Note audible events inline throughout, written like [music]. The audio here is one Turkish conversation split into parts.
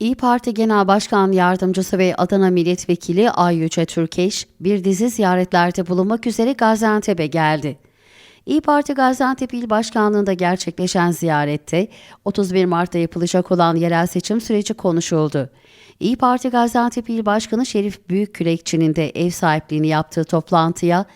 İyi Parti Genel Başkan Yardımcısı ve Adana Milletvekili Ay Yüce Türkeş, bir dizi ziyaretlerde bulunmak üzere Gaziantep'e geldi. İyi Parti Gaziantep İl Başkanlığı'nda gerçekleşen ziyarette 31 Mart'ta yapılacak olan yerel seçim süreci konuşuldu. İyi Parti Gaziantep İl Başkanı Şerif Büyükkürekçi'nin de ev sahipliğini yaptığı toplantıya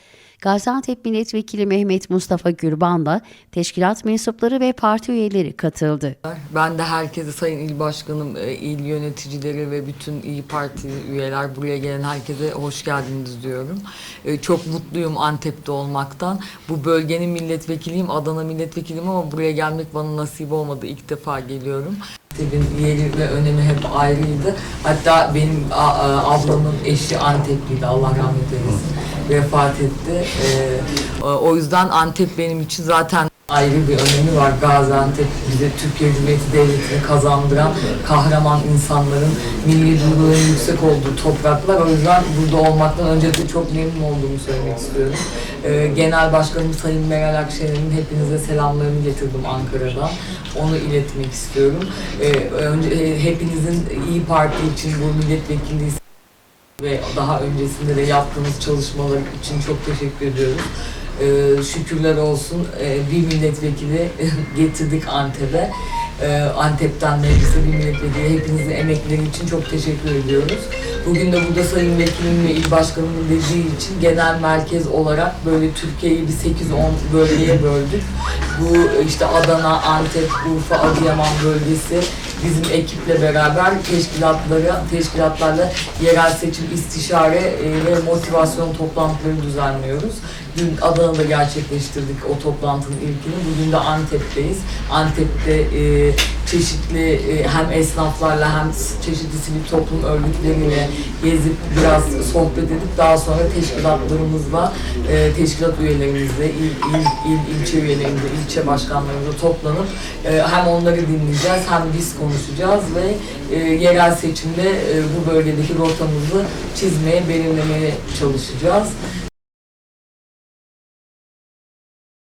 Gaziantep Milletvekili Mehmet Mustafa Gürban'la teşkilat mensupları ve parti üyeleri katıldı. Ben de herkese Sayın İl Başkanım, e, il yöneticileri ve bütün İyi Parti üyeler buraya gelen herkese hoş geldiniz diyorum. E, Çok mutluyum Antep'te olmaktan. Bu bölgenin milletvekiliyim, Adana milletvekiliyim ama buraya gelmek bana nasip olmadı. İlk defa geliyorum. Antep'in yeri ve önemi hep ayrıydı. Hatta benim ablamın eşi Antepliydi. Allah rahmet eylesin. Vefat etti. E, o yüzden Antep benim için zaten ayrı bir önemi var. Gaziantep bize Türkiye Cumhuriyeti Devleti'ni kazandıran kahraman insanların milli duyguların yüksek olduğu topraklar. O yüzden burada olmaktan öncelikle çok memnun olduğumu söylemek istiyorum. Ee, Genel Başkanım Sayın Meral Akşener'in hepinize selamlarını getirdim Ankara'dan. Onu iletmek istiyorum. Ee, önce e, hepinizin İyi Parti için bu milletvekilliği ve daha öncesinde de yaptığınız çalışmalar için çok teşekkür ediyoruz. Ee, şükürler olsun ee, bir milletvekili [laughs] getirdik Antep'e. Ee, Antep'ten meclise bir milletvekili. Hepinizin emekleri için çok teşekkür ediyoruz. Bugün de burada Sayın Vekilim ve İl Başkanımın dediği için genel merkez olarak böyle Türkiye'yi bir 8-10 bölgeye böldük. Bu işte Adana, Antep, Urfa, Adıyaman bölgesi bizim ekiple beraber teşkilatları, teşkilatlarla yerel seçim istişare e, ve motivasyon toplantıları düzenliyoruz. Dün Adana'da gerçekleştirdik o toplantının ilkini. Bugün de Antep'teyiz. Antep'te e, çeşitli e, hem esnaflarla hem çeşitli sivil toplum örgütleriyle gezip biraz sohbet edip daha sonra teşkilatlarımızla, e, teşkilat üyelerimizle, il, il, il, ilçe üyelerimizle, ilçe başkanlarımızla toplanıp e, hem onları dinleyeceğiz hem biz konuşacağız ve e, yerel seçimde e, bu bölgedeki rotamızı çizmeye, belirlemeye çalışacağız.